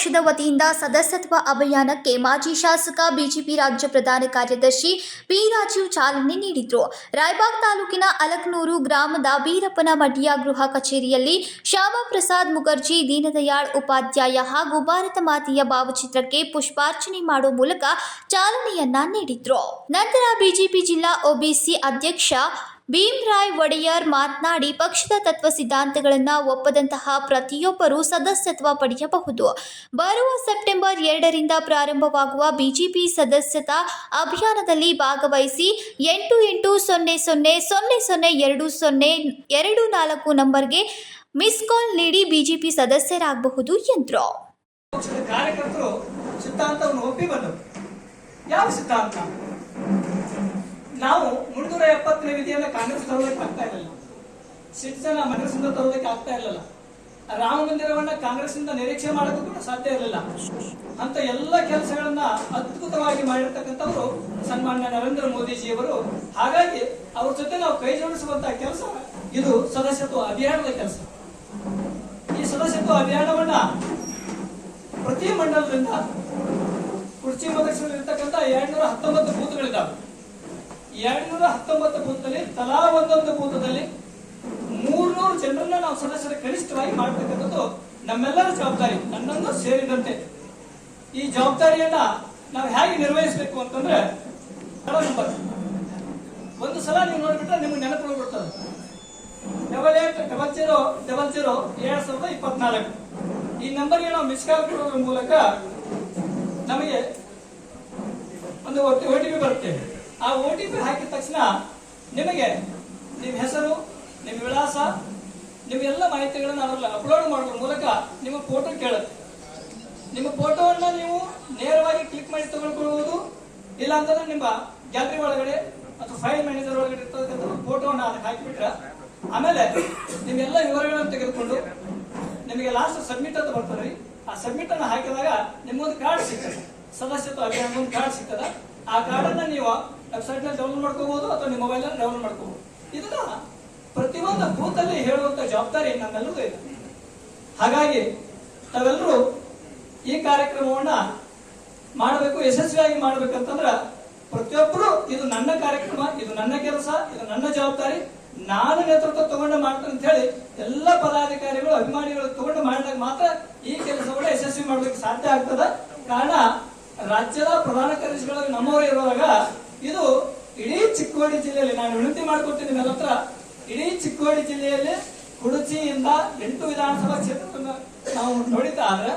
ಪಕ್ಷದ ವತಿಯಿಂದ ಸದಸ್ಯತ್ವ ಅಭಿಯಾನಕ್ಕೆ ಮಾಜಿ ಶಾಸಕ, ಬಿಜೆಪಿ ರಾಜ್ಯ ಪ್ರಧಾನ ಕಾರ್ಯದರ್ಶಿ ಪಿ ರಾಜೀವ್ ಚಾಲನೆ ನೀಡಿದರು. ರಾಯಬಾಗ್ ತಾಲೂಕಿನ ಅಲಕ್ನೂರು ಗ್ರಾಮದ ಬೀರಪ್ಪನ ಮಡಿಯ ಗೃಹ ಕಚೇರಿಯಲ್ಲಿ ಶ್ಯಾಮಪ್ರಸಾದ್ ಮುಖರ್ಜಿ, ದೀನದಯಾಳ್ ಉಪಾಧ್ಯಾಯ ಹಾಗೂ ಭಾರತ ಮಾತೆಯ ಭಾವಚಿತ್ರಕ್ಕೆ ಪುಷ್ಪಾರ್ಚನೆ ಮಾಡುವ ಮೂಲಕ ಚಾಲನೆಯನ್ನ ನೀಡಿದ್ರು. ನಂತರ ಬಿಜೆಪಿ ಜಿಲ್ಲಾ ಒಬಿಸಿ ಅಧ್ಯಕ್ಷ ಭೀಮ್ರಾಯ್ ಒಡೆಯರ್ ಮಾತನಾಡಿ, ಪಕ್ಷದ ತತ್ವ ಸಿದ್ಧಾಂತಗಳನ್ನು ಒಪ್ಪದಂತಹ ಪ್ರತಿಯೊಬ್ಬರೂ ಸದಸ್ಯತ್ವ ಪಡೆಯಬಹುದು. ಬರುವ ಸೆಪ್ಟೆಂಬರ್ ಎರಡರಿಂದ ಪ್ರಾರಂಭವಾಗುವ ಬಿಜೆಪಿ ಸದಸ್ಯತಾ ಅಭಿಯಾನದಲ್ಲಿ ಭಾಗವಹಿಸಿ ಎಂಟು ಎಂಟು ಸೊನ್ನೆ ಸೊನ್ನೆ ಸೊನ್ನೆ ಸೊನ್ನೆ ಎರಡು ಸೊನ್ನೆ ಎರಡು ನಾಲ್ಕು ನಂಬರ್ಗೆ ಮಿಸ್ ಕಾಲ್ ನೀಡಿ ಬಿಜೆಪಿ ಸದಸ್ಯರಾಗಬಹುದು ಎಂದರು. ಕಾರ್ಯಕರ್ತರು ಸಿದ್ಧಾಂತವನ್ನು ಒಪ್ಪಿ ಬಂದರು. ಯಾವ ಸಿದ್ಧಾಂತ? ನಾವು ಮುನ್ನೂರ ಎಪ್ಪತ್ತನೇ ವಿಧಿಯನ್ನ ಕಾಂಗ್ರೆಸ್ ತರೋದಕ್ಕೆ ಆಗ್ತಾ ಇರಲಿಲ್ಲ. ಸಿಟಿಸನ್ ಮನಸ್ಸಿಂದ ತರೋದಕ್ಕೆ ಆಗ್ತಾ ಇರಲಿಲ್ಲ. ರಾಮ ಮಂದಿರವನ್ನ ಕಾಂಗ್ರೆಸ್ನಿಂದ ನಿರೀಕ್ಷೆ ಮಾಡೋದಕ್ಕೂ ಕೂಡ ಸಾಧ್ಯ ಇರಲಿಲ್ಲ. ಅಂತ ಎಲ್ಲ ಕೆಲಸಗಳನ್ನ ಅದ್ಭುತವಾಗಿ ಮಾಡಿರ್ತಕ್ಕಂಥವ್ರು ಸನ್ಮಾನ್ಯ ನರೇಂದ್ರ ಮೋದಿಜಿಯವರು. ಹಾಗಾಗಿ ಅವ್ರ ಜೊತೆ ನಾವು ಕೈ ಜೋಡಿಸುವಂತಹ ಕೆಲಸ ಇದು ಸದಸ್ಯತ್ವ ಅಭಿಯಾನದ ಕೆಲಸ. ಈ ಸದಸ್ಯತ್ವ ಅಭಿಯಾನವನ್ನ ಪ್ರತಿ ಮಂಡಲದಿಂದ ಕುರ್ಚಿ ಮತಕ್ಷೇತ್ರದಲ್ಲಿ ಎರಡ್ ಎರಡ್ನೂರ ಹತ್ತೊಂಬತ್ತು ಬೂತ್ಗಳಿದ್ದಾವೆ. ಎರಡ್ನೂರ ಹತ್ತೊಂಬತ್ತು ಬೂತ್ನಲ್ಲಿ ತಲಾ ಒಂದೊಂದು ಬೂತದಲ್ಲಿ ಮೂರ್ನೂರು ಜನರನ್ನ ನಾವು ಸದಸ್ಯರ ಕನಿಷ್ಠವಾಗಿ ಮಾಡ್ತಕ್ಕಂಥದ್ದು ನಮ್ಮೆಲ್ಲರ ಜವಾಬ್ದಾರಿ ನನ್ನನ್ನು ಸೇರಿದಂತೆ ಈ ಜವಾಬ್ದಾರಿಯನ್ನ ನಾವು ಹೇಗೆ ನಿರ್ವಹಿಸಬೇಕು ಅಂತಂದ್ರೆ ಒಂದು ಸಲ ನೀವು ನೋಡ್ಬಿಟ್ರೆ ನಿಮ್ಗೆ ನೆನಪು ಬಿಡ್ತದೆ double eight double zero double zero ಎರಡ್ ಸಾವಿರದ ಇಪ್ಪತ್ನಾಲ್ಕು ಈ ನಂಬರ್ಗೆ ನಾವು ಮಿಸ್ ಕಾಲ್ ಕೊಡೋದ್ರ ಮೂಲಕ ನಮಗೆ ಒಂದು ಒ ಟಿ ಆ ಒ ಟಿ ಪಿ ಹಾಕಿದ ತಕ್ಷಣ ನಿಮಗೆ ನಿಮ್ಮ ಹೆಸರು, ನಿಮ್ಮ ವಿಳಾಸ, ನಿಮ್ಮ ಎಲ್ಲ ಮಾಹಿತಿಗಳನ್ನು ಅದರಲ್ಲಿ ಅಪ್ಲೋಡ್ ಮಾಡೋದ್ರ ಮೂಲಕ ನಿಮ್ಮ ಫೋಟೋ ಕೇಳುತ್ತೆ. ನಿಮ್ಮ ಫೋಟೋವನ್ನು ನೀವು ನೇರವಾಗಿ ಕ್ಲಿಕ್ ಮಾಡಿ ತಗೊಳ್ಕೊಳ್ಳುವುದು ಇಲ್ಲ ಅಂತಂದ್ರೆ ನಿಮ್ಮ ಗ್ಯಾಲರಿ ಒಳಗಡೆ ಅಥವಾ ಫೈಲ್ ಮ್ಯಾನೇಜರ್ ಒಳಗಡೆ ಇರ್ತಕ್ಕಂಥ ಫೋಟೋವನ್ನು ಅದಕ್ಕೆ ಹಾಕಿಬಿಟ್ರೆ ಆಮೇಲೆ ನಿಮ್ಮೆಲ್ಲ ವಿವರಗಳನ್ನು ತೆಗೆದುಕೊಂಡು ನಿಮಗೆ ಲಾಸ್ಟ್ ಸಬ್ಮಿಟ್ ಅಂತ ಬರ್ತದೆ ರೀ. ಆ ಸಬ್ಮಿಟ್ ಅನ್ನು ಹಾಕಿದಾಗ ನಿಮ್ಗೊಂದು ಕಾರ್ಡ್ ಸಿಗ್ತದೆ. ಸದಸ್ಯತ್ವ ಅಭಿಯಾನ ಒಂದು ಕಾರ್ಡ್ ಸಿಗ್ತದೆ. ಆ ಕಾರ್ಡನ್ನು ನೀವು ವೆಬ್ಸೈಟ್ನಲ್ಲಿ ಡೌನ್ಲೋಡ್ ಮಾಡ್ಕೋಬಹುದು ಅಥವಾ ನಿಮ್ಮ ಮೊಬೈಲ್ನಲ್ಲಿ ಡೌನ್ಲೋಡ್ ಮಾಡ್ಕೋಬಹುದು ಇದನ್ನ ಪ್ರತಿಯೊಂದು ಬೂತ್ ಅಲ್ಲಿ ಹೇಳುವಂತ ಜವಾಬ್ದಾರಿ ನಮ್ಮೆಲ್ಲರಿಗೂ ಇದೆ. ಹಾಗಾಗಿ ತಾವೆಲ್ಲರೂ ಈ ಕಾರ್ಯಕ್ರಮವನ್ನ ಮಾಡಬೇಕು, ಯಶಸ್ವಿಯಾಗಿ ಮಾಡ್ಬೇಕಂತಂದ್ರ ಪ್ರತಿಯೊಬ್ಬರು ಇದು ನನ್ನ ಕಾರ್ಯಕ್ರಮ, ಇದು ನನ್ನ ಕೆಲಸ, ಇದು ನನ್ನ ಜವಾಬ್ದಾರಿ. ನಾನು ನೇತೃತ್ವ ತಗೊಂಡು ಮಾಡ್ತೇನೆ ಅಂತ ಹೇಳಿ ಎಲ್ಲ ಪದಾಧಿಕಾರಿಗಳು, ಅಭಿಮಾನಿಗಳು ತಗೊಂಡು ಮಾಡಿದಾಗ ಮಾತ್ರ ಈ ಕೆಲಸವನ್ನ ಯಶಸ್ವಿ ಮಾಡ್ಲಿಕ್ಕೆ ಸಾಧ್ಯ ಆಗ್ತದ. ಕಾರಣ ರಾಜ್ಯದ ಪ್ರಧಾನ ಕಾರ್ಯದರ್ಶಿಗಳು ನಮ್ಮವರು ಇರುವಾಗ ಇದು ಇಡೀ ಚಿಕ್ಕೋಡಿ ಜಿಲ್ಲೆಯಲ್ಲಿ, ನಾನು ವಿನಂತಿ ಮಾಡಿಕೊಡ್ತೀನಿ ನನ್ನ ಹತ್ರ, ಇಡೀ ಚಿಕ್ಕೋಡಿ ಜಿಲ್ಲೆಯಲ್ಲಿ ಕುಡುಚಿಯಿಂದ ಎಂಟು ವಿಧಾನಸಭಾ ಕ್ಷೇತ್ರವನ್ನು ನಾವು ನೋಡಿತಾ ಆದ್ರೆ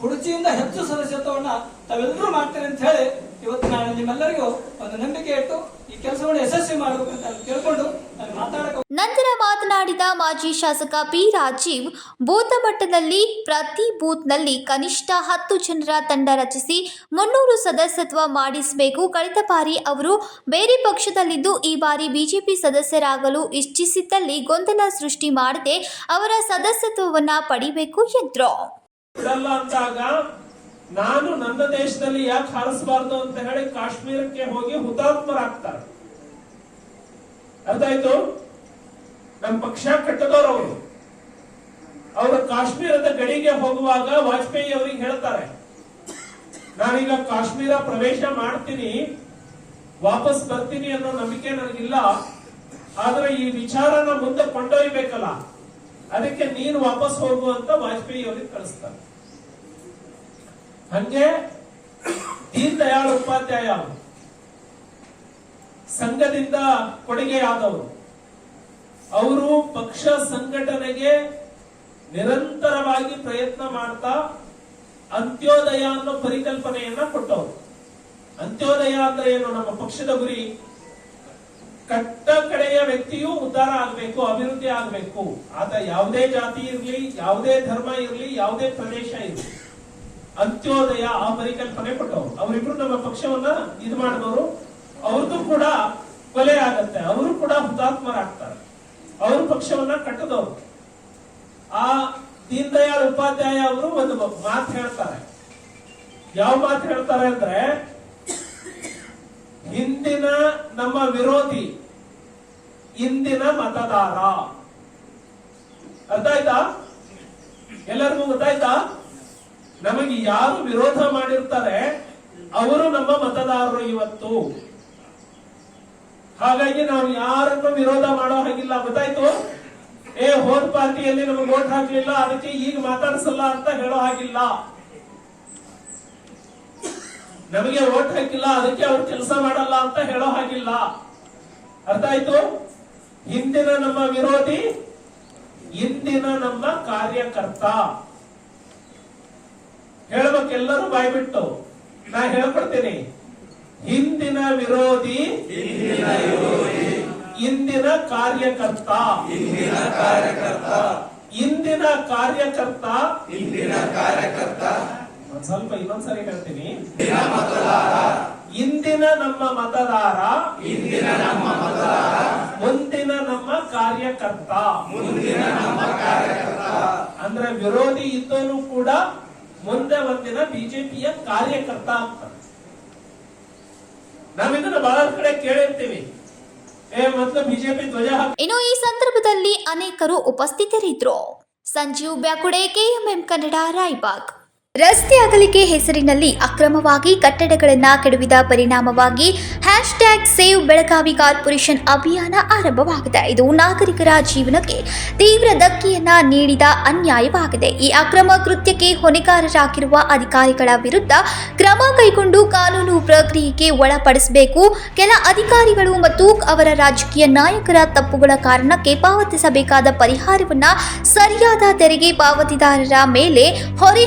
ಕುಡುಚಿಯಿಂದ ಹೆಚ್ಚು ಸದಸ್ಯತ್ವವನ್ನ ತಾವೆಲ್ಲರೂ ಮಾಡ್ತೀರಿ ಅಂತ ಹೇಳಿ ಇವತ್ತು ನಾನು ನಿಮ್ಮೆಲ್ಲರಿಗೂ ಒಂದು ನಂಬಿಕೆ ಇಟ್ಟು ಈ ಕೆಲಸವನ್ನು ಯಶಸ್ವಿ ಮಾಡಬೇಕು ಅಂತ ಕೇಳ್ಕೊಂಡು ನಾನು ಮಾತಾಡಕ್ಕೆ ನಂತರ ಮಾತನಾಡಿದ ಮಾಜಿ ಶಾಸಕ ಪಿ ರಾಜೀವ್ ಬೂತ್ ಮಟ್ಟದಲ್ಲಿ ಪ್ರತಿ ಬೂತ್ನಲ್ಲಿ ಕನಿಷ್ಠ ಹತ್ತು ಜನರ ತಂಡ ರಚಿಸಿ ಮುನ್ನೂರು ಸದಸ್ಯತ್ವ ಮಾಡಿಸಬೇಕು. ಕಳೆದ ಬಾರಿ ಅವರು ಬೇರೆ ಪಕ್ಷದಲ್ಲಿದ್ದು ಈ ಬಾರಿ ಬಿಜೆಪಿ ಸದಸ್ಯರಾಗಲು ಇಚ್ಛಿಸಿದ್ದಲ್ಲಿ ಗೊಂದಲ ಸೃಷ್ಟಿ ಮಾಡದೆ ಅವರ ಸದಸ್ಯತ್ವವನ್ನು ಪಡಿಬೇಕು ಎಂದರು. ನಾನು ನನ್ನ ದೇಶದಲ್ಲಿ ಯಾಕೆ ಹಾರಿಸಬಾರ್ದು ಅಂತ ಹೇಳಿ ಕಾಶ್ಮೀರಕ್ಕೆ ಹೋಗಿ ಹುತಾತ್ಮರಾಗ್ತಾರೆ. ಅರ್ಥ ಆಯ್ತು ನಮ್ಮ ಪಕ್ಷ ಕಟ್ಟದವ್ರು ಅವರು. ಅವರು ಕಾಶ್ಮೀರದ ಗಡಿಗೆ ಹೋಗುವಾಗ ವಾಜಪೇಯಿ ಅವರಿಗೆ ಹೇಳ್ತಾರೆ, ನಾನೀಗ ಕಾಶ್ಮೀರ ಪ್ರವೇಶ ಮಾಡ್ತೀನಿ, ವಾಪಸ್ ಬರ್ತೀನಿ ಅನ್ನೋ ನಂಬಿಕೆ ನನಗಿಲ್ಲ, ಆದ್ರೆ ಈ ವಿಚಾರನ ಮುಂದೆ ಕೊಂಡೊಯ್ಬೇಕಲ್ಲ, ಅದಕ್ಕೆ ನೀನು ವಾಪಸ್ ಹೋಗು ಅಂತ ವಾಜಪೇಯಿ ಅವರಿಗೆ ಕಳಿಸ್ತಾರೆ. ಹಂಗೆ ದೀನ್ ದಯಾಳ್ ಉಪಾಧ್ಯಾಯ? ಸಂಘದಿಂದ ಕೊಡುಗೆಯಾದವರು. ಅವರು ಪಕ್ಷ ಸಂಘಟನೆಗೆ ನಿರಂತರವಾಗಿ ಪ್ರಯತ್ನ ಮಾಡ್ತಾ ಅಂತ್ಯೋದಯ ಅನ್ನೋ ಪರಿಕಲ್ಪನೆಯನ್ನ ಕೊಟ್ಟವರು. ಅಂತ್ಯೋದಯ ಅಂದ್ರೆ ಏನು? ನಮ್ಮ ಪಕ್ಷದ ಗುರಿ. ಕಟ್ಟ ಕಡೆಯ ವ್ಯಕ್ತಿಯು ಉದ್ಧಾರ ಆಗಬೇಕು, ಅಭಿವೃದ್ಧಿ ಆಗಬೇಕು. ಆತ ಯಾವುದೇ ಜಾತಿ ಇರಲಿ, ಯಾವುದೇ ಧರ್ಮ ಇರಲಿ, ಯಾವುದೇ ಪ್ರದೇಶ ಇರಲಿ. ಅಂತ್ಯೋದಯ ಆ ಪರಿಕಲ್ಪನೆ ಕೊಟ್ಟವರು. ಅವರಿಬ್ರು ನಮ್ಮ ಪಕ್ಷವನ್ನ ಇದು ಮಾಡಿದವರು, ಅವ್ರದ್ದು ಕೂಡ ಕೊಲೆ ಆಗತ್ತೆ. ಅವರು ಕೂಡ ಹುತಾತ್ಮರಾಗ್ತಾರೆ. ಅವ್ರ ಪಕ್ಷವನ್ನ ಕಟ್ಟದವರು. ಆ ದೀನ್ ದಯಾಳ್ ಉಪಾಧ್ಯಾಯ ಅವರು ಒಂದು ಮಾತು ಹೇಳ್ತಾರೆ. ಯಾವ ಮಾತು ಹೇಳ್ತಾರೆ ಅಂದ್ರೆ, ಹಿಂದಿನ ನಮ್ಮ ವಿರೋಧಿ, ಇಂದಿನ ಮತದಾರ. ಅರ್ಥ ಆಯ್ತಾ? ಎಲ್ಲರಿಗೂ ಗೊತ್ತಾಯ್ತಾ? ನಮಗೆ ಯಾರು ವಿರೋಧ ಮಾಡಿರ್ತಾರೆ, ಅವರು ನಮ್ಮ ಮತದಾರರು ಇವತ್ತು. ಹಾಗಾಗಿ ನಾವು ಯಾರನ್ನು ವಿರೋಧ ಮಾಡೋ ಹಾಗಿಲ್ಲ. ಗೊತ್ತಾಯ್ತು? ಏ, ಹೋದ್ ಪಾರ್ಟಿಯಲ್ಲಿ ನಮಗೆ ಓಟ್ ಹಾಕ್ಲಿಲ್ಲ, ಅದಕ್ಕೆ ಈಗ ಮಾತಾಡಿಸಲ್ಲ ಅಂತ ಹೇಳೋ ಹಾಗಿಲ್ಲ. ನಮಗೆ ಓಟ್ ಹಾಕಿಲ್ಲ, ಅದಕ್ಕೆ ಅವ್ರು ಕೆಲಸ ಮಾಡಲ್ಲ ಅಂತ ಹೇಳೋ ಹಾಗಿಲ್ಲ. ಅರ್ಥ ಆಯ್ತು? ಹಿಂದಿನ ನಮ್ಮ ವಿರೋಧಿ, ಇಂದಿನ ನಮ್ಮ ಕಾರ್ಯಕರ್ತ. ಹೇಳ್ಬೇಕೆಲ್ಲರೂ ಬಾಯ್ಬಿಟ್ಟು. ನಾ ಹೇಳ್ಕೊಡ್ತೀನಿ. ಹಿಂದಿನ ವಿರೋಧಿ ಇಂದಿನ ಕಾರ್ಯಕರ್ತ. ಇಂದಿನ ಕಾರ್ಯಕರ್ತ. ಇಂದಿನ ಕಾರ್ಯಕರ್ತ. ಇಂದಿನ ಒಂದ್ ಸ್ವಲ್ಪ ಇನ್ನೊಂದ್ಸರಿ ಹೇಳ್ತೀನಿ. ಇಂದಿನ ನಮ್ಮ ಮತದಾರ. ಇಂದಿನ ನಮ್ಮ ಮತದಾರ. ಮುಂದಿನ ನಮ್ಮ ಕಾರ್ಯಕರ್ತ. ಮುಂದಿನ ನಮ್ಮ ಕಾರ್ಯಕರ್ತ. ಅಂದ್ರೆ ವಿರೋಧಿ ಇದ್ದನು ಕೂಡ ಮುಂದೆ ಒಂದಿನ ಬಿಜೆಪಿಯ ಕಾರ್ಯಕರ್ತ ಅಂತ ನಾವಿದನ್ನ ಬಹಳ ಕಡೆ ಕೇಳಿರ್ತೀವಿ. ಬಿಜೆಪಿ ಧ್ವಜ ಇನ್ನು ಈ ಸಂದರ್ಭದಲ್ಲಿ ಅನೇಕರು ಉಪಸ್ಥಿತರಿದ್ರು. Sanjeev Byakude K M M Kannada, Raibag. ರಸ್ತೆ ಅಗಲಿಕೆ ಹೆಸರಿನಲ್ಲಿ ಅಕ್ರಮವಾಗಿ ಕಟ್ಟಡಗಳನ್ನು ಕೆಡವಿದ ಪರಿಣಾಮವಾಗಿ hash tag save Belagavi corporation ಅಭಿಯಾನ ಆರಂಭವಾಗಿದೆ. ಇದು ನಾಗರಿಕರ ಜೀವನಕ್ಕೆ ತೀವ್ರ ಧಕ್ಕೆಯನ್ನ ನೀಡಿದ ಅನ್ಯಾಯವಾಗಿದೆ. ಈ ಅಕ್ರಮ ಕೃತ್ಯಕ್ಕೆ ಹೊಣೆಗಾರರಾಗಿರುವ ಅಧಿಕಾರಿಗಳ ವಿರುದ್ಧ ಕ್ರಮ ಕೈಗೊಂಡು ಕಾನೂನು ಪ್ರಕ್ರಿಯೆಗೆ ಒಳಪಡಿಸಬೇಕು. ಕೆಲ ಅಧಿಕಾರಿಗಳು ಮತ್ತು ಅವರ ರಾಜಕೀಯ ನಾಯಕರ ತಪ್ಪುಗಳ ಕಾರಣಕ್ಕೆ ಪಾವತಿಸಬೇಕಾದ ಪರಿಹಾರವನ್ನ ಸರಿಯಾದ ತೆರಿಗೆ ಪಾವತಿದಾರರ ಮೇಲೆ ಹೊರೆ